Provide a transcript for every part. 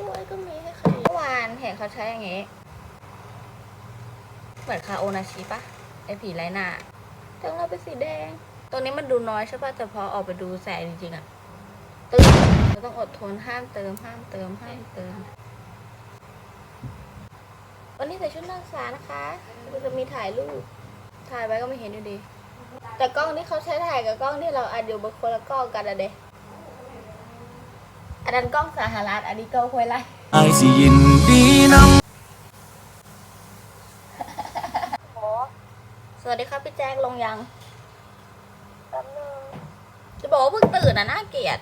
้วยก็มีให้ใครเมื่อวานเห็นเขาใช้อย่างงี้ เหมือนคาโอนาชิปะไอผีไรหน้าแต่ของเราเป็นสีแดงตัวนี้มันดูน้อยใช่ปะแต่พอออกไปดูแสงจริงๆอะตึ้งเราต้องอดทนห้ามเติมห้ามเติมห้ามเติม วันนี้ใส่ชุดนักศึกษานะคะเราจะมีถ่ายรูป ถ่ายไว้ก็ไม่เห็นอยู่ดี แต่กล้องที่เขาใช้ถ่ายกับกล้องที่เราอัดอยู่บนคนละกล้องกันอะเดะ อันนั้นกล้องสหรัฐอันนี้กล้องห้วยไร่ไอายสิยินดีนำสวัสดีครับพี่แจ๊คลงยังแป๊บนึงจะบอกว่าเพิ่งตื่นนะน่าเกลียด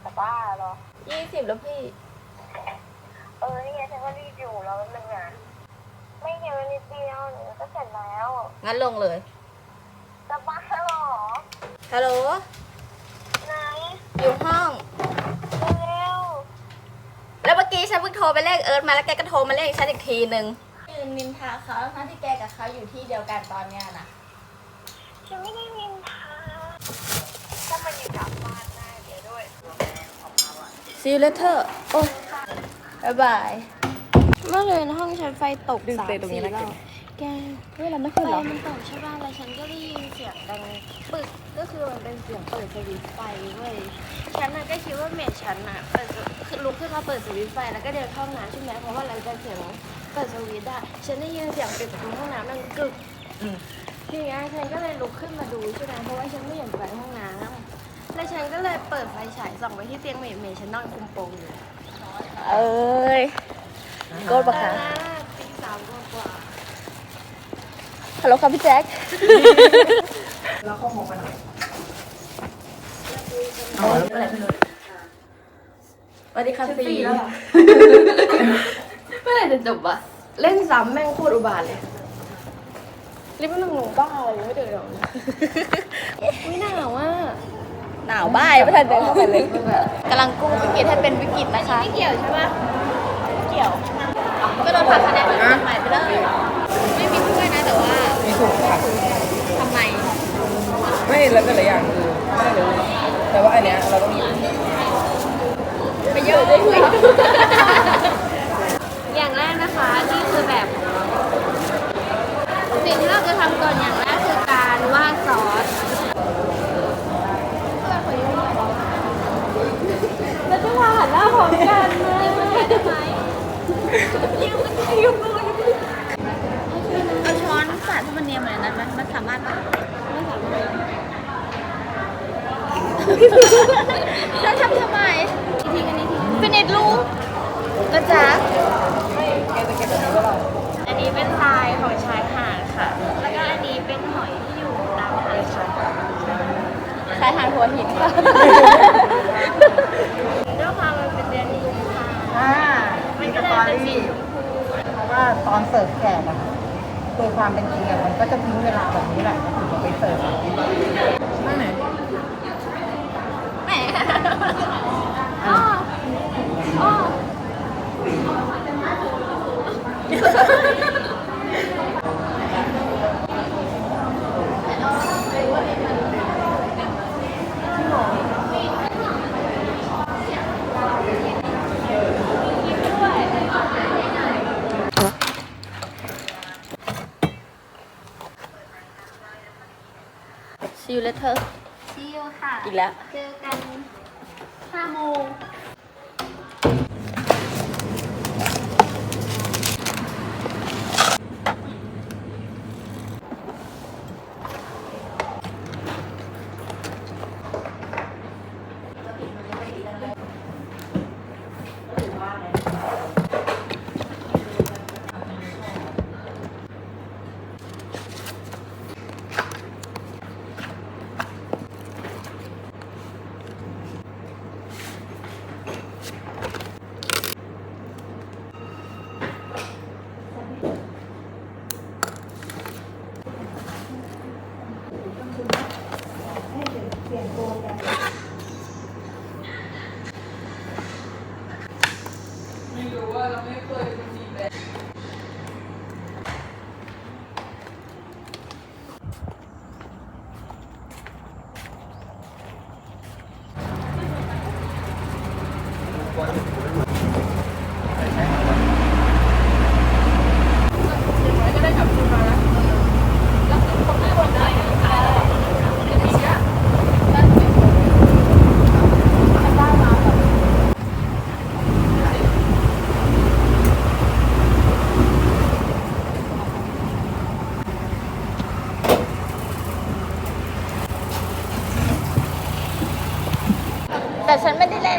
แต่บ้าเหรอ ยี่สิบแล้วพี่ เออ นี่ไงฉันก็รีบอยู่แล้วแป๊บนึงอะไม่เยอะนิดเดียวหนูก็เสร็จแล้วงั้นลงเลยจะบ้าเหรอฮัลโหลไหนอยู่ห้องเร็ว แล้วเมื่อกี้ฉันเพิ่งโทรไปเรียกเอิร์ธมาแล้วแกก็โทรมาเรียกฉันอีกทีนึงยืนนินทาเขาทั้งที่แกกับเขาอยู่ที่เดียวกันตอนเนี้ยนะฉันไม่ได้มินทาถ้ามันอยู่กลับบ้านได้เดี๋ยวด้วย See you later โอ้ยบายบาย เมื่อคืนห้องฉันไฟตกดึงสามเตะตรงนี้สี่นะรอบ แกเฮ้ยเราไม่ไฟขึ้นเหรอ มันตกใช่ป่ะแล้วฉันก็ได้ยินเสียงดังปึก ก็คือมันเป็นเสียงเปิดสวิตช์ไฟเว้ย ฉันน่ะก็คิดว่าเมดฉันน่ะเปิดคือลุกขึ้นมาเปิดสวิตช์ไฟแล้วก็เดินเข้าห้องน้ำใช่ไหมเพราะว่าเราจะเสียงเปิดสวิตช์อะฉันได้ยินเสียงปิดประตูห้องน้ำมันกึกอืม ทีเนี้ยฉันก็เลยลุกขึ้นมาดูใช่ไหมเพราะว่าฉันไม่อยากไปห้องน้ำแล้วฉันก็เลยเปิดไฟฉายส่องไปที่เตียงเมดเมดฉันนอนคุมโปงอยู่เอ้ยโกดปะคะามกว่า ฮัลโหลครับพี่แจ็คสวัสดีค่ะซีแล้วเมื่อไหร่จะจบวะเล่นซ้ำแม่งโคตรอุบาทเลยรีบมาหนุ่งบ้าเลยยังไม่เดือดร้อนไม่หนาวอะหนาวบ้ายไม่ทันเดินเข้าไปเลยกำลังกู้วิกฤตให้เป็นวิกฤตนะคะไม่เกี่ยวใช่ปะเกี่ยว ก็โดนตัดคะแนนจากใหม่ไปเลย ไม่มีเพื่อนนะแต่ว่า มี ถูกค่ะ ทำไม ไม่แล้วแต่ละอย่างคือไม่รู้แต่ว่าอันเนี้ยเราต้องมีไปเยอะได้คุยอย่างแรกนะคะนี่คือแบบ สิ่งที่เราจะทำก่อนอย่างแรกคือการวาดซอสเราจะวาดหันหน้าพร้อมกันเลยได้ไหมยืมมันยืมมือเอาช้อนสาดให้มัน เนียนเหมือนนั้นไหมมันสามารถไม่สามารถจะทำทำไมทิ้งอันนี้ทิ้งฟินิชลูกก็จ๊ะแกจะเก็บแบบนี้าเราอันนี้เป็นทรายของชายหาดค่ะ แล้วก็อันนี้เป็นหอยที่อยู่ตามทะเลค่ะชายหาดหัวหินค่ะด้วยความมันเป็นเดือนกุมภาอ่ามัมีนก็เลตอยเป็นสีรี่ชมพูเพราะว่าตอนเสิร์ฟแขกอะ โดยความเป็นจริงอะมันก็จะทิ้งเวลาแบบนี้แหละถึงจะไปเสิร์ฟนั่นไหนแหมอ้ออ้อ See you later ซีอค่ะ อีกแล้ว เจอกันห้าโมง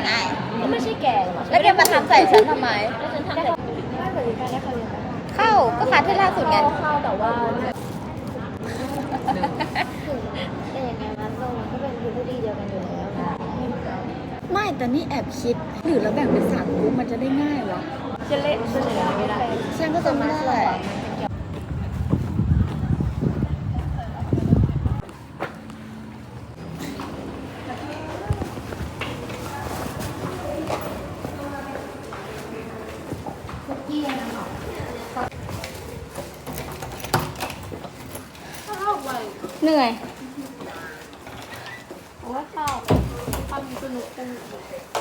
ง่ายก็ไม่ใช่แกงหรอแล้วแกมาทำใส่ฉันทำไม แล้วฉันทำแต่ไม่เหมือนกันได้เขาเรียนไหมเข้าก็คลาสที่ล่าสุดไงเข้าแต่ว่าแต่ยังไงมันลงมันก็เป็นพื้นที่เดียวกันอยู่แล้วไม่แต่นี่แอบคิดหรือเราแบ่งเป็นสามกลุ่มมันจะได้ง่ายวะจะเล่นเสนอไม่ได้ฉันก็จะไม่ได้ เหนื่อย โอ้ยเข้าความสนุกสนุก